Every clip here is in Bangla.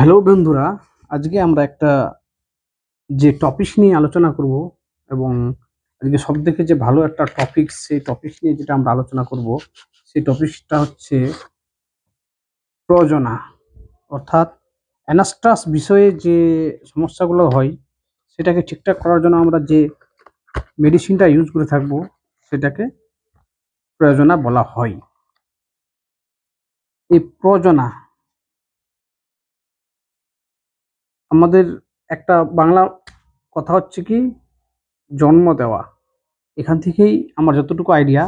হ্যালো বন্ধুরা, আজকে আমরা একটা যে টপিক নিয়ে আলোচনা করব এবং আজকে সব থেকে যে ভালো একটা টপিক সেই টপিক নিয়ে যেটা আমরা আলোচনা করব, সেই টপিকটা হচ্ছে প্রয়োজনা। অর্থাৎ অ্যানাস্টাস বিষয়ে যে সমস্যাগুলো হয়, সেটাকে ঠিকঠাক করার জন্য আমরা যে মেডিসিনটা ইউজ করে থাকব, সেটাকে প্রয়োজনা বলা হয়। এই প্রয়োজনা আমাদের একটা বাংলা কথা হচ্ছে কি, জন্ম দেওয়া। এখান থেকেই আমার যতটুকু আইডিয়া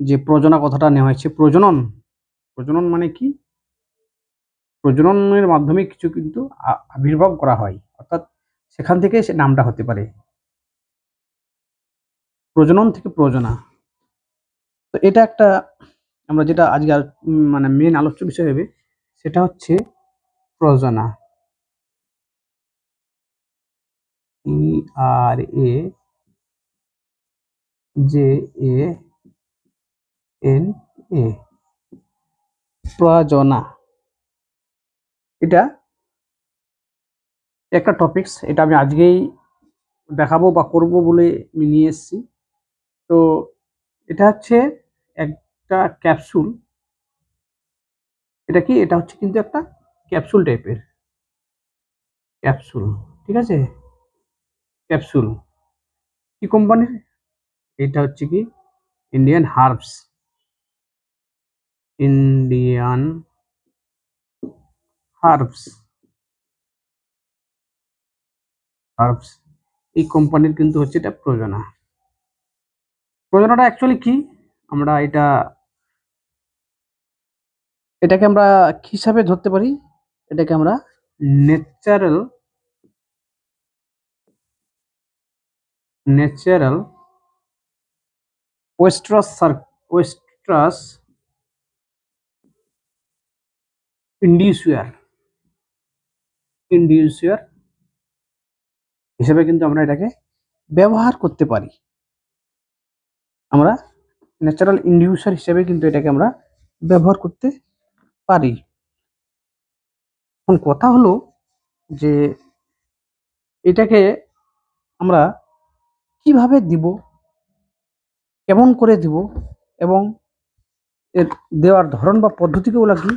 যে প্রজনা কথাটা নেওয়া হয়েছে। প্রজনন প্রজনন মানে কি? প্রজননের মাধ্যমে কিছু কিন্তু আবির্ভাব করা হয়। অর্থাৎ সেখান থেকে সে নামটা হতে পারে। প্রজনন থেকে প্রজনা। তো এটা একটা, আমরা যেটা আজকে মানে মেন আলোচ্য বিষয় হবে, সেটা হচ্ছে প্রজনা। ই আর এ, জে, এ, এন, এ। প্রজনা এটা একটা টপিকস এটা আমি আজকেই দেখাবো বা করব বলে আমি নিয়ে এসেছি। তো এটা হচ্ছে একটা ক্যাপসুল এটা কি? এটা হচ্ছে কিন্তু একটা ক্যাপসুল টাইপের ক্যাপসুল ঠিক আছে? ক্যাপসুল। কি কোম্পানির এটা হচ্ছে কি? Indian Herbs Indian Herbs Herbs এই কোম্পানির কিন্তু হচ্ছে এটা প্রয়োজনা। প্রয়োজনাটা অ্যাকচুয়ালি কি? আমরা এটা এটাকে আমরা কি হিসাবে ধরতে পারি? এটাকে আমরা ন্যাচারাল ন্যাচারাল ওয়েস্ট্রাস ওয়েস্ট্রাস ইন্ডিউসিয়ার ইন্ডিউসিয়ার হিসেবে কিন্তু আমরা এটাকে ব্যবহার করতে পারি। আমরা ন্যাচারাল ইন্ডিউসার হিসেবে কিন্তু এটাকে আমরা ব্যবহার করতে পারি। এখন কথা হলো যে এটাকে আমরা কীভাবে দিব? কেমন করে দিব? এবং এর দেওয়ার ধরন বা পদ্ধতিগুলো কি?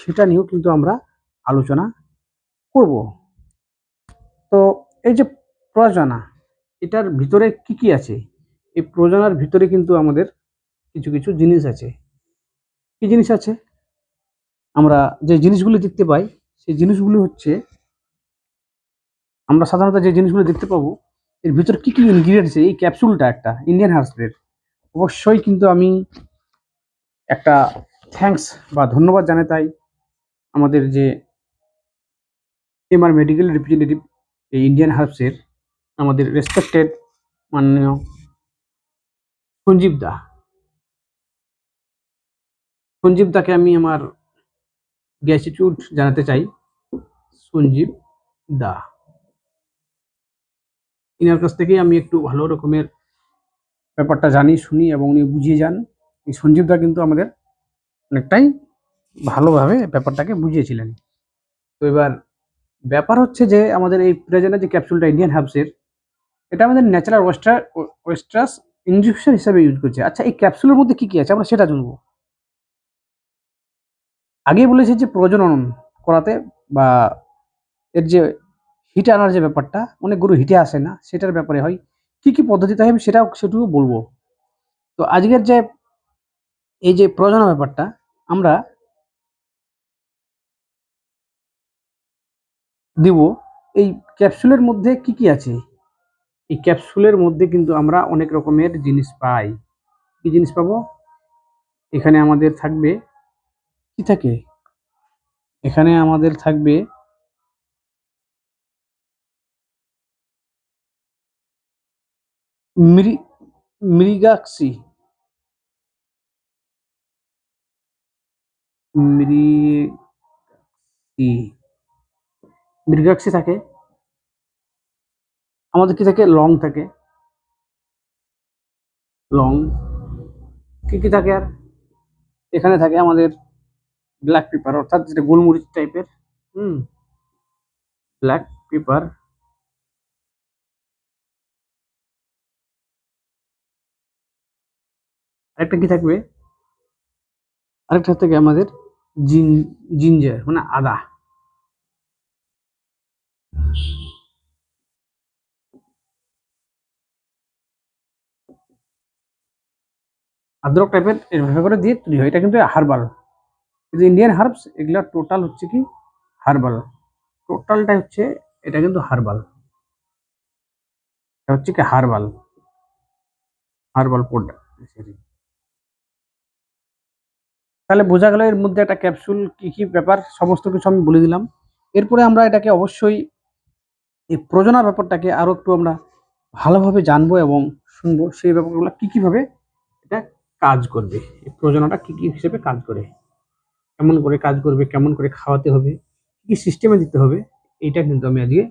সেটা নিয়েও কিন্তু আমরা আলোচনা করব। তো এই যে প্রয়োজনা, এটার ভিতরে কি কি আছে? এই প্রয়োজনার ভিতরে কিন্তু আমাদের কিছু কিছু জিনিস আছে। কি জিনিস আছে? আমরা যে জিনিসগুলি দেখতে পাই, সেই জিনিসগুলি হচ্ছে আমরা সাধারণত যে জিনিসগুলো দেখতে পাবো এর ভিতরে কি কি ইনগ্রিডিয়েন্টস এই ক্যাপসুলটা একটা ইন্ডিয়ান হার্সের অবশ্যই কিন্তু আমি একটা থ্যাঙ্কস বা ধন্যবাদ জানাই তাই আমাদের যে এমআর মেডিকেল রিপ্রেজেন্টেটিভ এই ইন্ডিয়ান হার্বসের আমাদের রেসপেক্টেড মাননীয় সঞ্জীব দা। সঞ্জীব দাকে আমি আমার গ্র্যাটিটিউড জানাতে চাই। সঞ্জীব দা। ইনার কাছ থেকেই আমি একটু ভালো রকমের ব্যাপারটা জানি, শুনি এবং উনি বুঝিয়ে যান। এই সঞ্জীব দা কিন্তু আমাদের অনেকটাই ভালোভাবে ব্যাপারটাকে বুঝিয়েছিলেন। তো এবার ব্যাপার হচ্ছে যে আমাদের এই প্রেজেন্টের যে ক্যাপসুলটা ইন্ডিয়ান হার্বসের এটা আমাদের ন্যাচারাল ওয়েস্টার ওয়েস্ট্রাস ইনজেকশন হিসাবে ইউজ করছে। আচ্ছা এই ক্যাপসুলের মধ্যে কি কি আছে? আমরা সেটা জানব। আগেই বলেছি যে প্রজনন করাতে বা এর যে হিটে আনার যে ব্যাপারটা, অনেক গরু হিটে আসে না, সেটার ব্যাপারে হয়। কি কি পদ্ধতিতে আমি সেটাও সেটুকু বলব। তো আজকের যে, এই যে প্রজনন ব্যাপারটা, আমরা দিব, এই ক্যাপসুলের মধ্যে কি কি আছে? এই ক্যাপসুলের মধ্যে কিন্তু আমরা অনেক রকমের জিনিস পাই। কি জিনিস পাবো? এখানে আমাদের থাকবে, কি থাকে? এখানে আমাদের থাকবে মৃ মৃগাক্সি মৃগি মৃগাক্সি থাকে। আমাদের কি থাকে? লং থাকে। লং। কি কি থাকে আর? এখানে থাকে আমাদের ব্ল্যাক পেপার অর্থাৎ যেটা গোলমরিচ টাইপের হুম ব্ল্যাক পেপার আরেকটা কি থাকবে? আরেকটা থেকে আমাদের জিন, জিঞ্জার মানে আদা। আদ্রক টাইপের এভাবে করে দিয়ে তৈরি হয়। এটা কিন্তু হার্বাল কিন্তু ইন্ডিয়ান হার্বস এগুলা টোটাল হচ্ছে কি হার্বাল টোটালটা হচ্ছে, এটা কিন্তু হার্বাল এটা হচ্ছে কি হার্বাল হার্বাল প্রোডাক্ট তাহলে বোঝা গেল এর মধ্যে একটা ক্যাপসুল কি কি ব্যাপার, সমস্ত কিছু আমি বলে দিলাম। এরপরে আমরা এটাকে অবশ্যই এই প্রযোজনা ব্যাপারটাকে আরও একটু আমরা ভালোভাবে জানব এবং শুনব সেই ব্যাপারগুলো কী কীভাবে এটা কাজ করবে, এই প্রযোজনাটা কী কী হিসেবে কাজ করে, কেমন করে কাজ করবে, কেমন করে খাওয়াতে হবে, কী কী সিস্টেমে দিতে হবে, এইটা কিন্তু আমি আজকে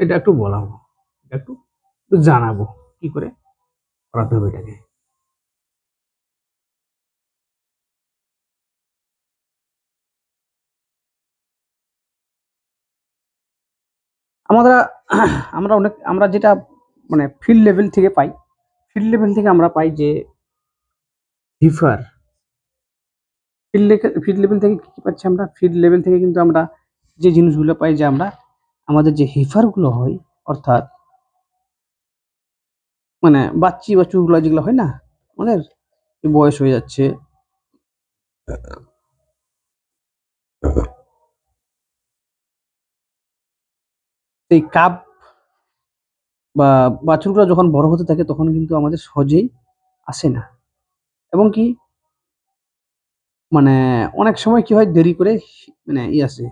এটা একটু বলাবো, এটা একটু জানাব, কী করে করাতে হবে এটাকে। আমরা আমরা অনেক, আমরা যেটা মানে ফিল্ড লেভেল থেকে পাই ফিল্ড লেভেল থেকে আমরা পাই যে হিফার ফিল্ড ফিল্ড লেভেল থেকে কী পাচ্ছি আমরা? ফিল্ড লেভেল থেকে কিন্তু আমরা যে জিনিসগুলো পাই যে আমরা, আমাদের যে হিফারগুলো হয়, অর্থাৎ মানে বাচ্চি বাচ্চুগুলো যেগুলো হয় না, আমাদের বয়স হয়ে যাচ্ছে। এই কাপ বা বাছুরগুলো যখন বড় হতে থাকে, তখন কিন্তু আমাদের সহজেই আসে না। এবং কি মানে অনেক সময় কি হয়, দেরি করে মানে ই আসে।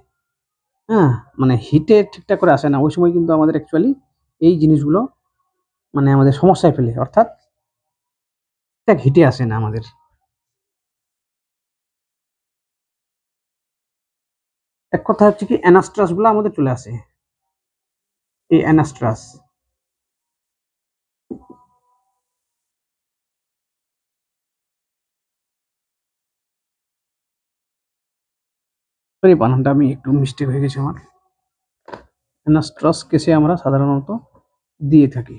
হ্যাঁ মানে হিটে ঠিকঠাক করে আসে না। ওই সময় কিন্তু আমাদের অ্যাকচুয়ালি এই জিনিসগুলো মানে আমাদের সমস্যায় ফেলে। অর্থাৎ ঠিকঠাক হিটে আসে না আমাদের। এক কথা হচ্ছে কি অ্যানাস্ট্রাসগুলো আমাদের চলে আসে। এই অ্যানাস্ট্রাস। সরি বানানটা আমি একটু মিস্টেক হয়ে গেছে আমার। অ্যানাস্ট্রাস কেসে আমরা সাধারণত দিয়ে থাকি।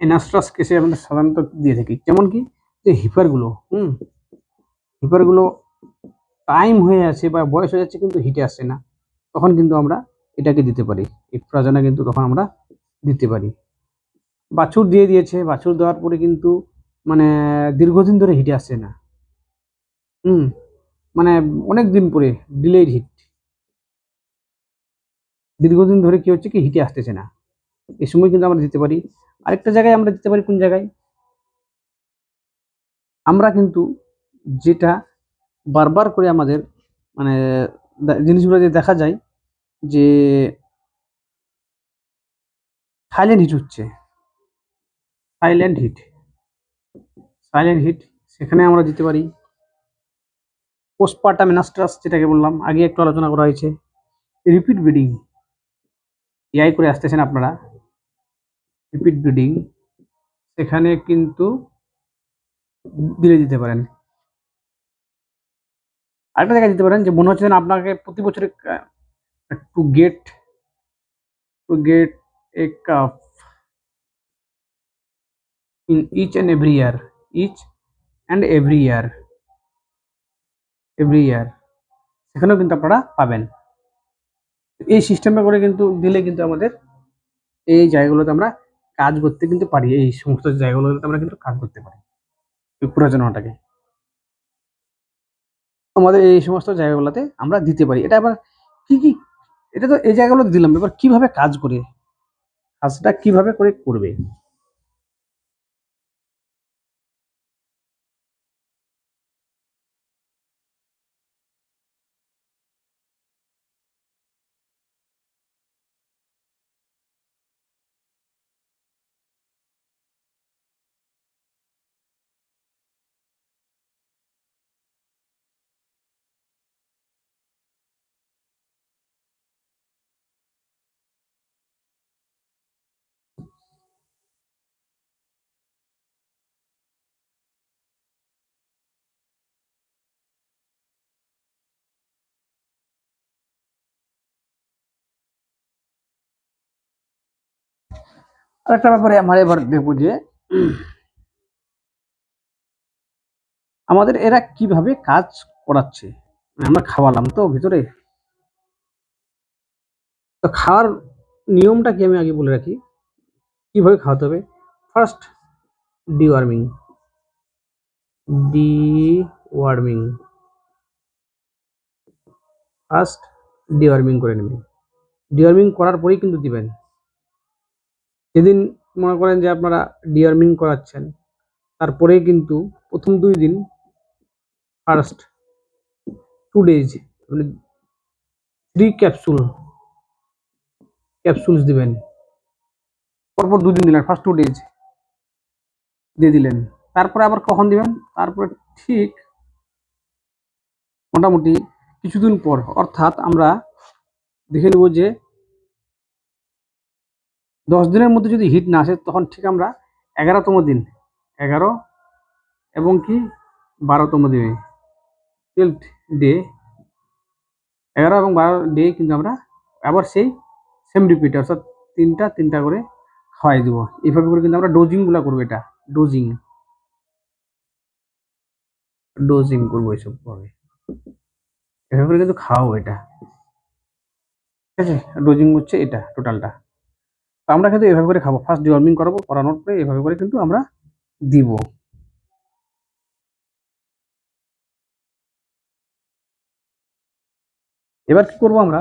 অ্যানাস্ট্রাস কেসে আমরা সাধারণত দিয়ে থাকি। যেমন কি যে হিপারগুলো হুম? হিপারগুলো টাইম হয়ে আছে বা বয়স হয়ে যাচ্ছে কিন্তু হিটে আসছে না। তখন কিন্তু আমরা এটাকে দিতে পারি। এই কিন্তু তখন আমরা দিতে পারি। বাছুর দিয়ে দিয়েছে। বাছুর দেওয়ার পরে কিন্তু মানে দীর্ঘদিন ধরে হিটে আসছে না। হুম? মানে অনেক দিন পরে ডিলেড হিট দীর্ঘদিন ধরে কি হচ্ছে কি হিটে আসতেছে না। এই সময় কিন্তু আমরা দিতে পারি। আরেকটা জায়গায় আমরা দিতে পারি, কোন জায়গায়? আমরা কিন্তু যেটা বারবার করে আমাদের মানে জিনিসগুলো যে দেখা যায় যে সাইলেন্ট হিট হচ্ছে। সাইলেন্ট হিট সাইলেন্ট হিট সেখানে আমরা দিতে পারি। পোস্টপার্টাম মেনাস্ট্রাস যেটাকে বললাম, আগে একটু আলোচনা করা হয়েছে। রিপিট ব্রিডিং এআই করে আসতেছেন আপনারা। রিপিট ব্রিডিং সেখানে কিন্তু দিলে দিতে পারেন। আরেকটা জায়গায় দিতে পারেন যে, মনে হচ্ছে আপনাকে প্রতি বছরে to get to get a calf in each and every year each and every year every year সেখানেও কিন্তু আপনারা পাবেন। এই সিস্টেমটা করে কিন্তু, দিলে কিন্তু আমাদের এই জায়গাগুলোতে আমরা কাজ করতে কিন্তু পারি, এই সমস্ত জায়গাগুলোতে আমরা কিন্তু কাজ করতে পারি। প্রয়োজনটাকে আমাদের এই সমস্ত জায়গাগুলোতে আমরা দিতে পারি। এটা আবার কি কি? এটা তো এই জায়গাগুলো দিলাম। এবার কীভাবে কাজ করে? কাজটা কীভাবে করে করবে? আরেকটা ব্যাপারে আমরা এবার দেখব যে, আমাদের এরা কীভাবে কাজ করাচ্ছে? আমরা খাওয়ালাম তো ভিতরে। তো খাওয়ার নিয়মটা কি আমি আগে বলে রাখি? কীভাবে খাওয়াতে হবে? First deworming deworming first deworming করে নেবেন। ডিওয়ার্মিং করার পরেই কিন্তু দিবেন। যেদিন মনে করেন যে আপনারা ডিওয়ার্মিং করাচ্ছেন। তারপরেই কিন্তু প্রথম দুই দিন ফার্স্ট টু ডেজ মানে থ্রি ক্যাপসুল ক্যাপসুলস দিবেন। পরপর দুদিন দিলেন ফার্স্ট টু ডেজ দিয়ে দিলেন। তারপরে আবার কখন দিবেন? তারপরে ঠিক মোটামুটি কিছুদিন পর অর্থাৎ আমরা দেখে নেব যে দশ দিনের মধ্যে যদি হিট না আসে, তখন ঠিক আমরা এগারোতম দিন। এগারো এবং কি? বারোতম দিনে। টুয়েলথ ডে এগারো এবং বারো ডে কিন্তু আমরা আবার সেই সেম রিপিট অর্থাৎ তিনটা তিনটা করে খাওয়াই দেবো। এইভাবে করে কিন্তু আমরা ডোজিংগুলো করব এটা। ডোজিং ডোজিং করব এইসব ভাবে এভাবে করে কিন্তু খাওয়াবো এটা। ঠিক আছে? ডোজিং হচ্ছে এটা টোটালটা তো আমরা কিন্তু এভাবে করে খাব। ফার্স্ট ডিওয়ার্মিং করাবো, করানোর পরে এভাবে করে কিন্তু আমরা দিব। এবার কি করব আমরা?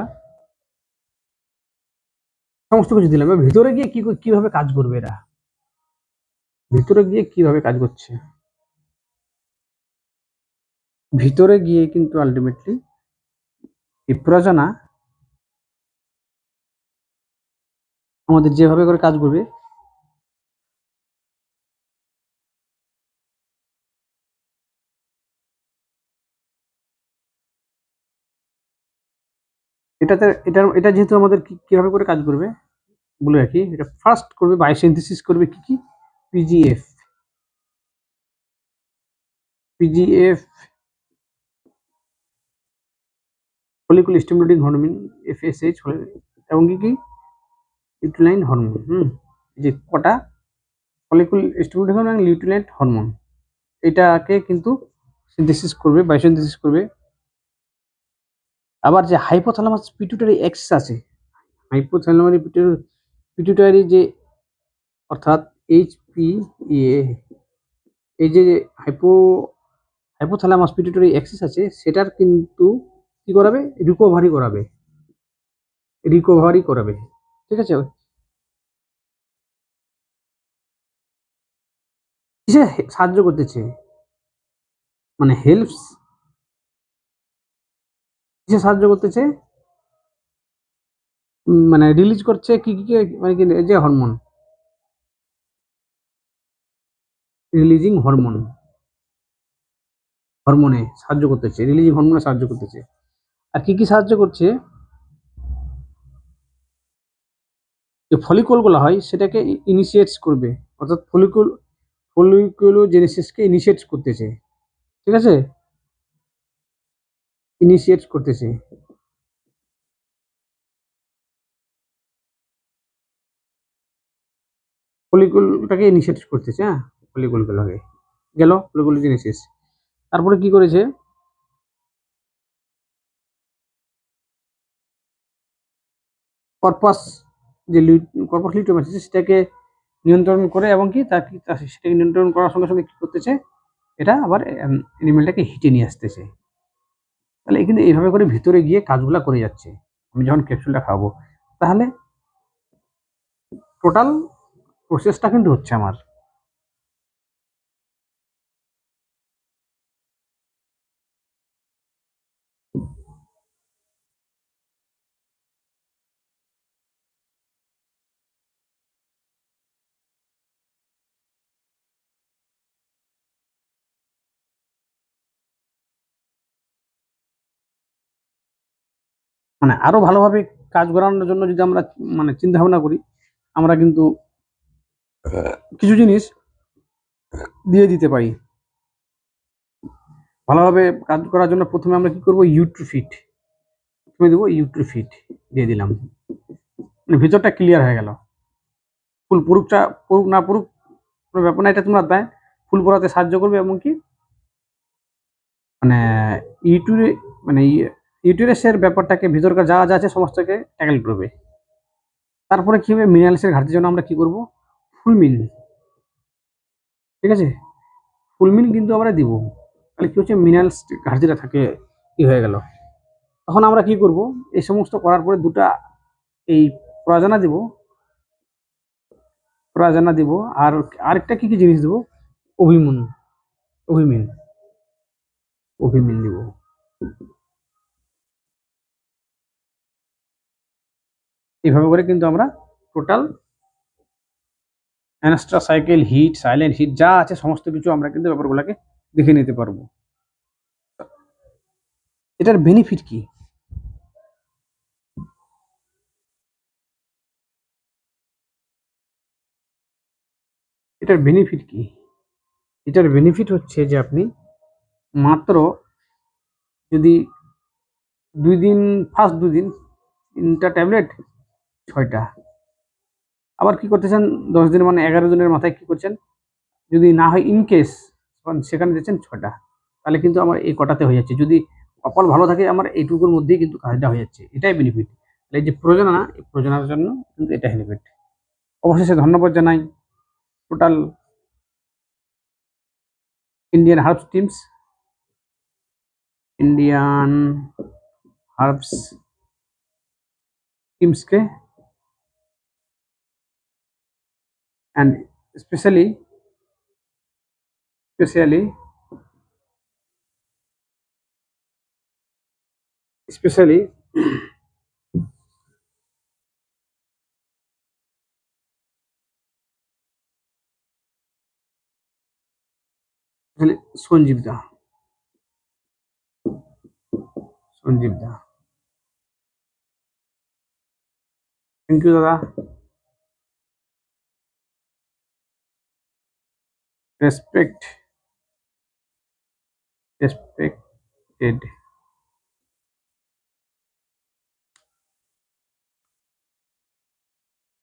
সমস্ত কিছু দিলাম। এবার ভিতরে গিয়ে কি কীভাবে কাজ করবে এরা? ভিতরে গিয়ে কীভাবে কাজ করছে? ভিতরে গিয়ে কিন্তু আলটিমেটলি এই প্রয়োজনা আমাদের যেভাবে করে কাজ করবে, এটাতে এটা এটা যেহেতু আমাদের কীভাবে করে কাজ করবে, বলে রাখি, এটা ফার্স্ট করবে বায়োসিনথেসিস করবে কি কি? PGF PGF follicle stimulating hormone FSH এবং কি কি? Luteinizing hormone. হুম। যে কটা ফলিকুল স্টিমুলেটিং হরমোন এবং লিউটিলাইন হরমোন। এটাকে কিন্তু সিনথেসিস করবে বায়োসিনথেসিস করবে। আবার যে হাইপোথ্যালামাস পিটুটারি এক্সিস আছে হাইপোথ্যালামারি পিটুটারি যে অর্থাৎ এইচপি এই যে হাইপো হাইপোথ্যালামাস পিটুটারি এক্সিস আছে সেটার কিন্তু কি করাবে? রিকভারি করাবে। রিকভারি করাবে। ঠিক আছে? কিসে সাহায্য করতেছে? মানে হেল্পস কিসে সাহায্য করতেছে? মানে রিলিজ করছে কি কি মানে কি যে হরমোন রিলিজিং হরমোন হরমোনে সাহায্য করতেছে। রিলিজিং হরমোনে সাহায্য করতেছে। আর কি কি সাহায্য করছে? যে ফলিকলগুলো হয়, সেটাকে ইনিশিয়েটস করবে। অর্থাৎ ফলিকুল ফলিকুলোজেনেসিসকে ইনিশিয়েট করতেছে। ঠিক আছে? ইনিশিয়েট করতেছে। ফলিকুলটাকে ইনিশিয়েট করতেছে হ্যাঁ? ফলিকুলগুলোকে গেল ফলিকুলোজেনেসিস তারপরে কি করেছে? কর্পাস যে কর্পাস লিউটোম আছে সেটাকে নিয়ন্ত্রণ করে এবং কি তাকে তা- সেটাকে নিয়ন্ত্রণ করার সঙ্গে সঙ্গে কী করতেছে? এটা আবার এনিমেলটাকে হিটে নিয়ে আসতেছে। তাহলে কিন্তু এইভাবে করে ভিতরে গিয়ে কাজগুলো করে যাচ্ছে। আমি যখন ক্যাপসুলটা খাব, তাহলে টোটাল প্রসেসটা কিন্তু হচ্ছে আমার। মানে আরও ভালোভাবে কাজ করানোর জন্য যদি আমরা মানে চিন্তা ভাবনা করি, আমরা কিন্তু কিছু জিনিস দিয়ে দিতে পারি। ভালোভাবে কাজ করার জন্য প্রথমে আমরা কি করব? ইউট্রিফিট প্রথমে দেবো ইউট্রিফিট দিয়ে দিলাম। মানে ভিতরটা ক্লিয়ার হয়ে গেল। ফুল পুরুক চা- পুরুক না পুরুক, কোনো ব্যাপার না, এটা তোমরা দেয় ফুল পড়াতে সাহায্য করবে এমনকি মানে ইউটিউবে মানে ইউটিউরেসের ব্যাপারটাকে ভিতরকার যা যা আছে সমস্তকে ট্যাকেল করবে। তারপরে কী হবে? মিনারেলসের ঘাটতির জন্য আমরা কি করব? ফুলমিন ঠিক আছে? ফুলমিন কিন্তু আমরা দিব। তাহলে কি হচ্ছে? মিনারেলস ঘাটতিটা থাকে, ই হয়ে গেল। তখন আমরা কি করব? এই সমস্ত করার পরে দুটা এই প্রয়োজনা দিব। প্রয়োজনা দিব। আর আরেকটা কি কি জিনিস দিব? অভিমন। অভিমিন। অভিমিন দিব। এইভাবে করে কিন্তু আমরা total anoestrus cycle heat silent heat যা আছে সমস্ত কিছু আমরা কিন্তু ব্যাপারগুলোকে দেখে নিতে পারব। এটার বেনিফিট কি? এটার বেনিফিট কি? এটার বেনিফিট হচ্ছে যে আপনি মাত্র যদি দুই দিন ফার্স্ট দুই দিন তিনটা ট্যাবলেট ছয়টা। আবার কি করতেছেন দশ দিন মানে এগারো দিনের মাথায় কি করছেন? যদি না হয় ইন কেস সেখানে দিচ্ছেন ছটা তাহলে কিন্তু আমার এই কটাতে হয়ে যাচ্ছে। যদি কপাল ভালো থাকে, আমার এইটুকুর মধ্যেই কিন্তু কাজটা হয়ে যাচ্ছে। এটাই বেনিফিট এই যে প্রয়োজনা এই প্রয়োজনার জন্য কিন্তু এটা বেনিফিট অবশেষে ধন্যবাদ জানাই total Indian Herbs teams Indian Herbs টিমসকে and especially especially especially Sanjib da Sanjib da thank you দাদা respect respected